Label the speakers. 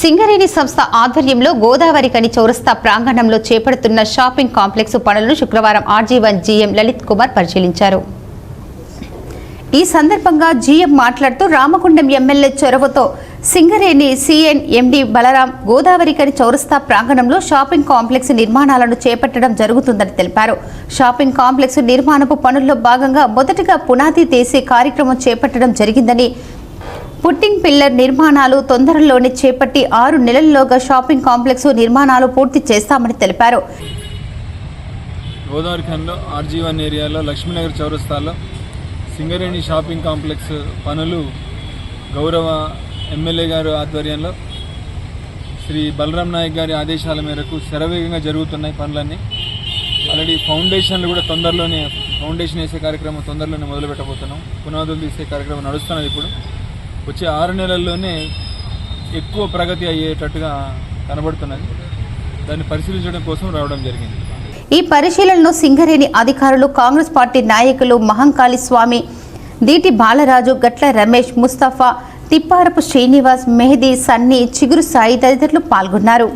Speaker 1: సింగరేణి సంస్థ ఆధ్వర్యంలో గోదావరి కని చౌరస్తా ప్రాంగణంలో చేపడుతున్న షాపింగ్ కాంప్లెక్స్ పనులను శుక్రవారం ఆర్జీవన్ జీఎం లలిత్ కుమార్ పరిశీలించారు. ఈ సందర్భంగా జీఎం మాట్లాడుతూ రామగుండం ఎమ్మెల్యే చొరవతో సింగరేణి సిఎన్ ఎండి బలరాం గోదావరికని చౌరస్తా ప్రాంగణంలో షాపింగ్ కాంప్లెక్స్ నిర్మాణాలను చేపట్టడం జరుగుతుందని తెలిపారు. షాపింగ్ కాంప్లెక్స్ నిర్మాణపు పనుల్లో భాగంగా మొదటగా పునాది తీసే కార్యక్రమం చేపట్టడం జరిగిందని పుట్టింగ్ పిల్లర్ నిర్మాణాలు తొందరలోనే చేపట్టి ఆరు నెలల్లోగా షాపింగ్ కాంప్లెక్స్ నిర్మాణాలు పూర్తి చేస్తామని తెలిపారు.
Speaker 2: గోదావరి ఖండ్లో ఆర్జీ వన్ ఏరియాలో లక్ష్మీనగర్ చౌరస్తాలో సింగరేణి షాపింగ్ కాంప్లెక్స్ పనులు గౌరవ ఎమ్మెల్యే గారు ఆధ్వర్యంలో శ్రీ బలరాం నాయక్ గారి ఆదేశాల మేరకు శరవేగంగా జరుగుతున్నాయి పనులన్నీ. ఆల్రెడీ ఫౌండేషన్లు కూడా తొందరలోనే ఫౌండేషన్ వేసే కార్యక్రమం తొందరలోనే మొదలు పెట్టబోతున్నాం పునాదులు తీసే కార్యక్రమం నడుస్తున్నది ఇప్పుడు. వచ్చే ఆరు నెలల్లోనే ఎక్కువ ప్రగతి అయ్యేటట్టుగా కనబడుతున్నది. దాన్ని పరిశీలించడం కోసం రావడం జరిగింది.
Speaker 1: ఈ పరిశీలనలో సింగరేణి అధికారులు కాంగ్రెస్ పార్టీ నాయకులు మహంకాళి స్వామి దీటి బాలరాజు గట్ల రమేష్ ముస్తఫా తిప్పారపు శ్రీనివాస్ మెహదీ సన్నీ చిగురు సాయి తదితరులు పాల్గొన్నారు.